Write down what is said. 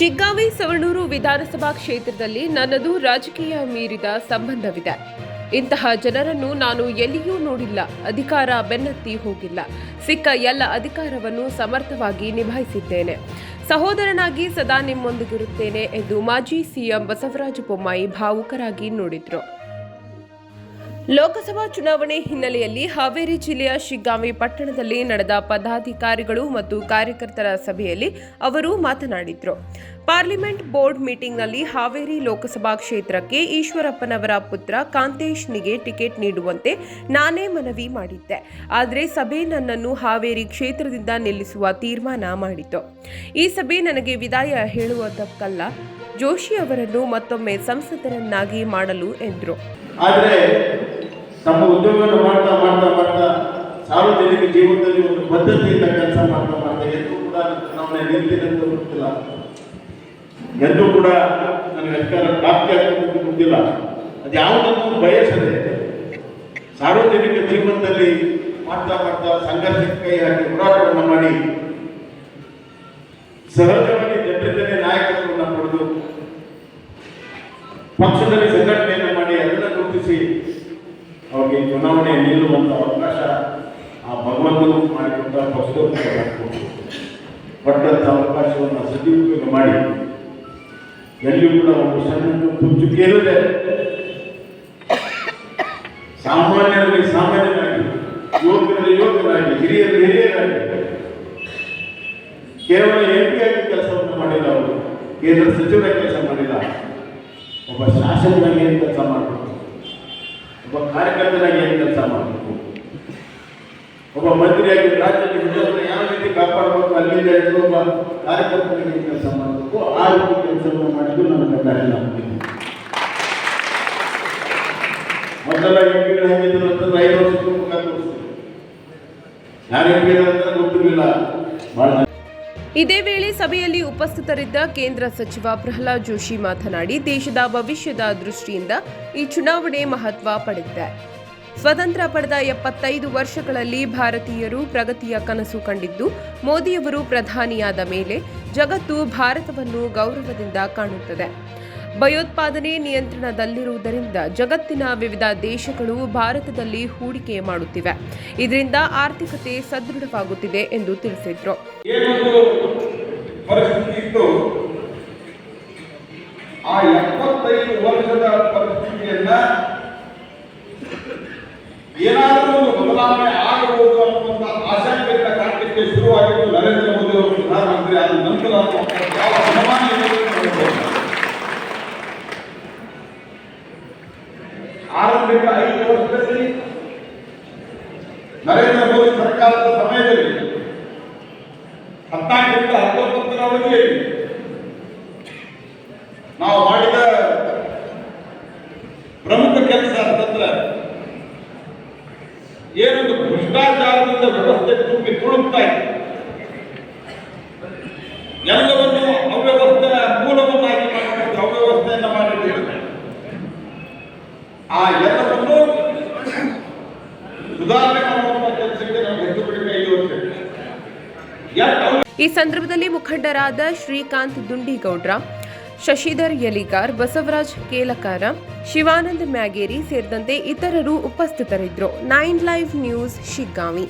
ಶಿಗ್ಗಾವಿ ಸವಣೂರು ವಿಧಾನಸಭಾ ಕ್ಷೇತ್ರದಲ್ಲಿ ನನ್ನದು ರಾಜಕೀಯ ಮೀರಿದ ಸಂಬಂಧವಿದೆ. ಇಂತಹ ಜನರನ್ನು ನಾನು ಎಲ್ಲಿಯೂ ನೋಡಿಲ್ಲ. ಅಧಿಕಾರ ಬೆನ್ನತ್ತಿ ಹೋಗಿಲ್ಲ. ಸಿಕ್ಕ ಎಲ್ಲ ಅಧಿಕಾರವನ್ನು ಸಮರ್ಥವಾಗಿ ನಿಭಾಯಿಸಿದ್ದೇನೆ. ಸಹೋದರನಾಗಿ ಸದಾ ನಿಮ್ಮೊಂದಿಗಿರುತ್ತೇನೆ ಎಂದು ಮಾಜಿ ಸಿಎಂ ಬಸವರಾಜ ಬೊಮ್ಮಾಯಿ ಭಾವುಕರಾಗಿ ನೋಡಿದರು. ಲೋಕಸಭಾ ಚುನಾವಣೆ ಹಿನ್ನೆಲೆಯಲ್ಲಿ ಹಾವೇರಿ ಜಿಲ್ಲೆಯ ಶಿಗ್ಗಾಂವಿ ಪಟ್ಟಣದಲ್ಲಿ ನಡೆದ ಪದಾಧಿಕಾರಿಗಳು ಮತ್ತು ಕಾರ್ಯಕರ್ತರ ಸಭೆಯಲ್ಲಿ ಅವರು ಮಾತನಾಡಿದರು. ಪಾರ್ಲಿಮೆಂಟ್ ಬೋರ್ಡ್ ಮೀಟಿಂಗ್ನಲ್ಲಿ ಹಾವೇರಿ ಲೋಕಸಭಾ ಕ್ಷೇತ್ರಕ್ಕೆ ಈಶ್ವರಪ್ಪನವರ ಪುತ್ರ ಕಾಂತೇಶ್ನಿಗೆ ಟಿಕೆಟ್ ನೀಡುವಂತೆ ನಾನೇ ಮನವಿ ಮಾಡಿದ್ದೆ. ಆದರೆ ಸಭೆ ನನ್ನನ್ನು ಹಾವೇರಿ ಕ್ಷೇತ್ರದಿಂದ ನಿಲ್ಲಿಸುವ ತೀರ್ಮಾನ ಮಾಡಿತು. ಈ ಸಭೆ ನನಗೆ ವಿದಾಯ ಹೇಳುವುದಕ್ಕಲ್ಲ, ಜೋಶಿ ಅವರನ್ನು ಮತ್ತೊಮ್ಮೆ ಸಂಸದರನ್ನಾಗಿ ಮಾಡಲು ಎಂದರು. ಆದರೆ ತಮ್ಮ ಉದ್ಯೋಗವನ್ನು ಮಾಡ್ತಾ ಮಾಡ್ತಾ ಸಾರ್ವಜನಿಕ ಜೀವನದಲ್ಲಿ ಒಂದು ಬದ್ಧತೆಯಿಂದ ಕೆಲಸ ಮಾಡ್ತಾ ಮಾಡ್ತಾ ಎಂದು ಕೂಡ ಚುನಾವಣೆ ನಿಲ್ತೀನಿ ಎಂದೂ ಕೂಡ ನನಗೆ ಅಧಿಕಾರ ಪ್ರಾಪ್ತಿ ಆಗುವುದು ಗೊತ್ತಿಲ್ಲ. ಅದು ಯಾವುದನ್ನು ಬಯಸದೆ ಸಾರ್ವಜನಿಕ ಜೀವನದಲ್ಲಿ ಮಾಡ್ತಾ ಮಾಡ್ತಾ ಸಂಘರ್ಷಕ್ಕೆ ಕೈ ಹಾಕಿ ಹೋರಾಟವನ್ನು ಮಾಡಿ ಸಹಜವಾಗಿ ಜನರಿಂದಲೇ ನಾಯಕತ್ವವನ್ನು ಪಡೆದು ಪಕ್ಷದಲ್ಲಿ ಸಂಘಟನೆಯನ್ನು ಮಾಡಿ ಅದನ್ನು ಗುರುತಿಸಿ ಅವರಿಗೆ ಚುನಾವಣೆ ನಿಲ್ಲುವಂತ ಅವಕಾಶ ಆ ಭಗವಂತನು ಮಾಡಿಕೊಟ್ಟ ಪಕ್ಷದವರು ಕೊಟ್ಟಂತ ಅವಕಾಶವನ್ನು ಸದುಪಯೋಗ ಮಾಡಿ. ಎಲ್ಲಿಯೂ ಕೂಡ ಒಂದು ಸಣ್ಣ ಕುಂಚು ಕೇಳದೆ ಸಾಮಾನ್ಯರಲ್ಲಿ ಸಾಮಾನ್ಯರಾಗಿ ಯುವಕರಲ್ಲಿ ಯುವಕರಾಗಿ ಹಿರಿಯರಲ್ಲಿ ಹಿರಿಯರಾಗಿ. ಕೇವಲ ಎಂ ಪಿ ಆಗಿ ಕೆಲಸವನ್ನು ಮಾಡಿಲ್ಲ ಅವರು, ಕೇಂದ್ರ ಸಚಿವರಾಗಿ ಕೆಲಸ ಮಾಡಿಲ್ಲ. ಒಬ್ಬ ಶಾಸಕನಾಗಿ ಏನು ಕೆಲಸ ಮಾಡಬೇಕು? ಒಬ್ಬ ಕಾರ್ಯಕರ್ತನಾಗಿ ಏನು ಕೆಲಸ ಮಾಡಬೇಕು? ಒಬ್ಬ ಮಂತ್ರಿಯಾಗಿ ಹಿಡಿಯೋದನ್ನ ಯಾವ ಕಾಪಾಡಬೇಕು ಅಲ್ಲಿಂದ ಹಿಡಿದು ಒಬ್ಬ ಕಾರ್ಯಕರ್ತನಾಗಿ ಕೆಲಸ ಮಾಡಬೇಕು ಆ ರೀತಿ ಕೆಲಸವನ್ನು ಮಾಡಿದ್ದು ನನ್ನ ಕಡ್ಡಾಯ ಮೊದಲ ಎಂಪಿಗಳು ಹೆಂಗಿದ್ರು ಅಂತಂದ್ರೆ ಐದು ವರ್ಷಕ್ಕೂ ಮುಖ ತೋರಿಸ್ತಾರೆ ಯಾರು ಎಂಪಿಗಳು ಅಂತ ಗೊತ್ತಿರಲಿಲ್ಲ. ಭಾಳ ಇದೇ ವೇಳೆ ಸಭೆಯಲ್ಲಿ ಉಪಸ್ಥಿತರಿದ್ದ ಕೇಂದ್ರ ಸಚಿವ ಪ್ರಹ್ಲಾದ್ ಜೋಶಿ ಮಾತನಾಡಿ, ದೇಶದ ಭವಿಷ್ಯದ ದೃಷ್ಟಿಯಿಂದ ಈ ಚುನಾವಣೆ ಮಹತ್ವ ಪಡೆದಿದೆ. ಸ್ವತಂತ್ರ ಪಡೆದ ಎಪ್ಪತ್ತೈದು ವರ್ಷಗಳಲ್ಲಿ ಭಾರತೀಯರು ಪ್ರಗತಿಯ ಕನಸು ಕಂಡಿದ್ದು, ಮೋದಿಯವರು ಪ್ರಧಾನಿಯಾದ ಮೇಲೆ ಜಗತ್ತು ಭಾರತವನ್ನು ಗೌರವದಿಂದ ಕಾಣುತ್ತದೆ. ಭಯೋತ್ಪಾದನೆ ನಿಯಂತ್ರಣದಲ್ಲಿರುವುದರಿಂದ ಜಗತ್ತಿನ ವಿವಿಧ ದೇಶಗಳು ಭಾರತದಲ್ಲಿ ಹೂಡಿಕೆ ಮಾಡುತ್ತಿವೆ. ಇದರಿಂದ ಆರ್ಥಿಕತೆ ಸದೃಢವಾಗುತ್ತಿದೆ ಎಂದು ತಿಳಿಸಿದರು. ಆ ಎಪ್ಪತ್ತೈದು ವರ್ಷದ ಪರಿಸ್ಥಿತಿಯನ್ನ ಏನಾದರೂ ಒಂದು ಬದಲಾವಣೆ ಆಗಬಹುದು ಅನ್ನುವಂತ ಆಶಂಕೆಯಿಂದ ಕಾಣಲಿಕ್ಕೆ ಶುರುವಾಗಿದ್ದು ನರೇಂದ್ರ ಮೋದಿ ಅವರು ಪ್ರಧಾನಮಂತ್ರಿ ಆದ ನಂತರ ಯಾವ ಅನುಮಾನ ಇದೆ ಅಂತ ಹೇಳ್ಬೋದು. ಆರಂಭಿಕ ಐದು ವರ್ಷದಲ್ಲಿ ನರೇಂದ್ರ ಮೋದಿ ಸರ್ಕಾರದ ಸಮಯದಲ್ಲಿ ಹದಿನಾಲ್ಕರಿಂದ ಹತ್ತೊಂಬತ್ತರ ಅವಧಿಯಲ್ಲಿ ನಾವು ಏನೊಂದು ಭ್ರಷ್ಟಾಚಾರದಿಂದ ವ್ಯವಸ್ಥೆ ತುಂಬಿ ತುಳುಕ್ತಾ ಇದೆ. ಎಲ್ಲವನ್ನು ಅವ್ಯವಸ್ಥೆಯ ಮೂಲವನ್ನಾಗಿ ಮಾಡಿಕೊಂಡು ಅವ್ಯವಸ್ಥೆಯನ್ನ ಮಾಡಿದ್ದೇವೆ ಆ ಎಲ್ಲವನ್ನು ಸುಧಾರಣೆ ಮಾಡುವಂತ ಕೆಲಸಕ್ಕೆ ನಾವು ಹೆಚ್ಚು ಕಡಿಮೆ ಐದು ಈ ಸಂದರ್ಭದಲ್ಲಿ ಮುಖಂಡರಾದ ಶ್ರೀಕಾಂತ್ ದುಂಡಿಗೌಡ್ರ ಶಶಿಧರ್ ಯಲಿಗಾರ್ ಬಸವರಾಜ್ ಕೇಲಕಾರ ಶಿವಾನಂದ್ ಮ್ಯಾಗೇರಿ ಸೇರಿದಂತೆ ಇತರರು ಉಪಸ್ಥಿತರಿದ್ದರು. Nine live news Shiggavi.